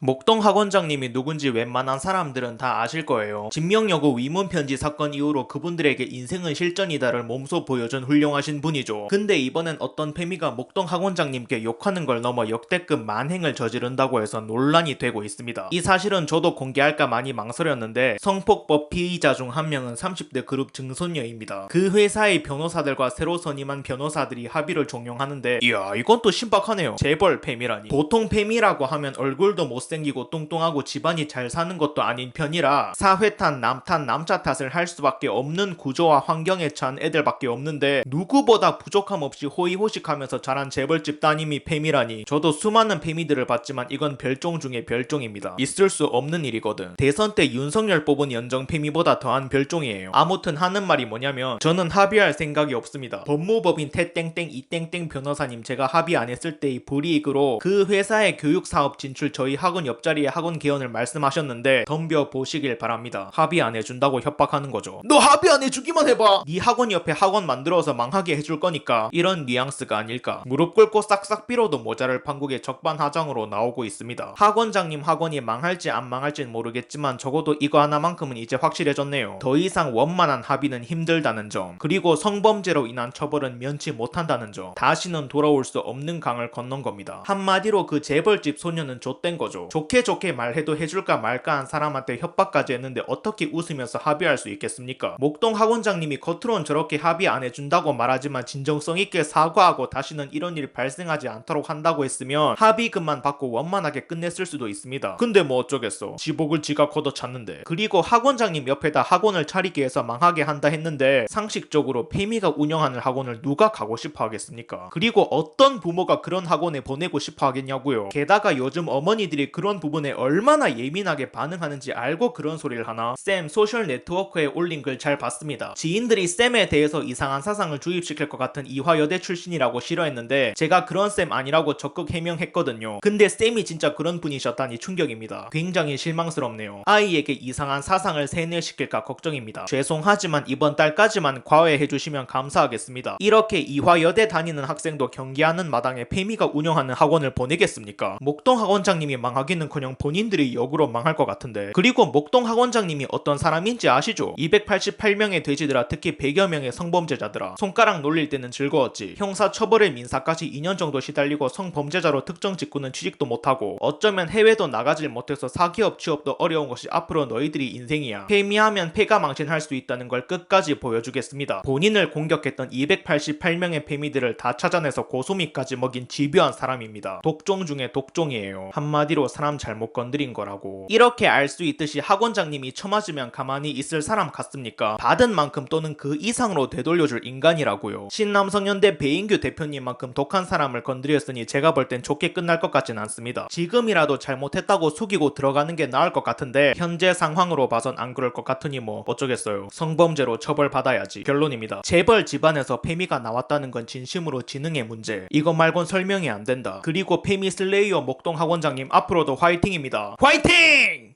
목동 학원장님이 누군지 웬만한 사람들은 다 아실 거예요. 진명여고 위문 편지 사건 이후로 그분들에게 인생은 실전이다를 몸소 보여준 훌륭하신 분이죠. 근데 이번엔 어떤 페미가 목동 학원장님께 욕하는 걸 넘어 역대급 만행을 저지른다고 해서 논란이 되고 있습니다. 이 사실은 저도 공개할까 많이 망설였는데 성폭법 피의자 중 한 명은 30대 그룹 증손녀입니다. 그 회사의 변호사들과 새로 선임한 변호사들이 합의를 종용하는데 이야 이건 또 신박하네요. 재벌 페미라니. 보통 페미라고 하면 얼굴도 못 생기고 뚱뚱하고 집안이 잘 사는 것도 아닌 편이라 사회 탓, 남 탓, 남자 탓을 할 수밖에 없는 구조와 환경에 처한 애들밖에 없는데 누구보다 부족함 없이 호의호식하면서 자란 재벌집 따님이 페미라니 저도 수많은 페미들을 봤지만 이건 별종 중에 별종입니다. 있을 수 없는 일이거든. 대선 때 윤석열 뽑은 연정 페미보다 더한 별종이에요. 아무튼 하는 말이 뭐냐면 저는 합의할 생각이 없습니다. 법무법인 태땡땡 이땡땡 변호사님 제가 합의 안 했을 때의 불이익으로 그 회사의 교육 사업 진출 저희 학원 옆자리에 학원 개헌을 말씀하셨는데 덤벼 보시길 바랍니다. 합의 안 해준다고 협박하는 거죠. 너 합의 안 해주기만 해봐. 네 학원 옆에 학원 만들어서 망하게 해줄 거니까 이런 뉘앙스가 아닐까. 무릎 꿇고 싹싹 빌어도 모자랄 판국의 적반하장으로 나오고 있습니다. 학원장님 학원이 망할지 안 망할진 모르겠지만 적어도 이거 하나만큼은 이제 확실해졌네요. 더 이상 원만한 합의는 힘들다는 점. 그리고 성범죄로 인한 처벌은 면치 못한다는 점. 다시는 돌아올 수 없는 강을 건넌 겁니다. 한마디로 그 재벌집 소녀는 좆된 거죠. 좋게 좋게 말해도 해줄까 말까 한 사람한테 협박까지 했는데 어떻게 웃으면서 합의할 수 있겠습니까? 목동 학원장님이 겉으론 저렇게 합의 안 해준다고 말하지만 진정성 있게 사과하고 다시는 이런 일 발생하지 않도록 한다고 했으면 합의금만 받고 원만하게 끝냈을 수도 있습니다. 근데 뭐 어쩌겠어. 지복을 지가 걷어 찼는데. 그리고 학원장님 옆에다 학원을 차리게 해서 망하게 한다 했는데 상식적으로 페미가 운영하는 학원을 누가 가고 싶어 하겠습니까? 그리고 어떤 부모가 그런 학원에 보내고 싶어 하겠냐고요. 게다가 요즘 어머니들이 그런 부분에 얼마나 예민하게 반응하는지 알고 그런 소리를 하나? 쌤 소셜 네트워크에 올린 글 잘 봤습니다. 지인들이 쌤에 대해서 이상한 사상을 주입시킬 것 같은 이화여대 출신이라고 싫어했는데 제가 그런 쌤 아니라고 적극 해명했거든요. 근데 쌤이 진짜 그런 분이셨다니 충격입니다. 굉장히 실망스럽네요. 아이에게 이상한 사상을 세뇌시킬까 걱정입니다. 죄송하지만 이번 달까지만 과외해 주시면 감사하겠습니다. 이렇게 이화여대 다니는 학생도 경기하는 마당에 페미가 운영하는 학원을 보내겠습니까? 목동 학원장님이 망하기 는커녕 본인들이 역으로 망할 것 같은데. 그리고 목동 학원장님이 어떤 사람인지 아시죠? 288명의 돼지들아 특히 100여 명의 성범죄자들아. 손가락 놀릴 때는 즐거웠지. 형사 처벌의 민사까지 2년 정도 시달리고 성범죄자로 특정 직구는 취직도 못하고 어쩌면 해외도 나가질 못해서 사기업 취업도 어려운 것이 앞으로 너희들이 인생이야. 페미하면 폐가 망신할 수 있다는 걸 끝까지 보여주겠습니다. 본인을 공격했던 288명의 페미들을 다 찾아내서 고소미까지 먹인 집요한 사람입니다. 독종 중에 독종이에요. 한마디로 사람 잘못 건드린 거라고. 이렇게 알 수 있듯이 학원장님이 처맞으면 가만히 있을 사람 같습니까? 받은 만큼 또는 그 이상으로 되돌려줄 인간이라고요. 신남성연대 배인규 대표님만큼 독한 사람을 건드렸으니 제가 볼 땐 좋게 끝날 것 같진 않습니다. 지금이라도 잘못했다고 속이고 들어가는 게 나을 것 같은데 현재 상황으로 봐선 안 그럴 것 같으니 뭐 어쩌겠어요. 성범죄로 처벌받아야지. 결론입니다. 재벌 집안에서 페미가 나왔다는 건 진심으로 지능의 문제. 이거 말곤 설명이 안 된다. 그리고 페미 슬레이어 목동 학원장님 화이팅입니다 화이팅!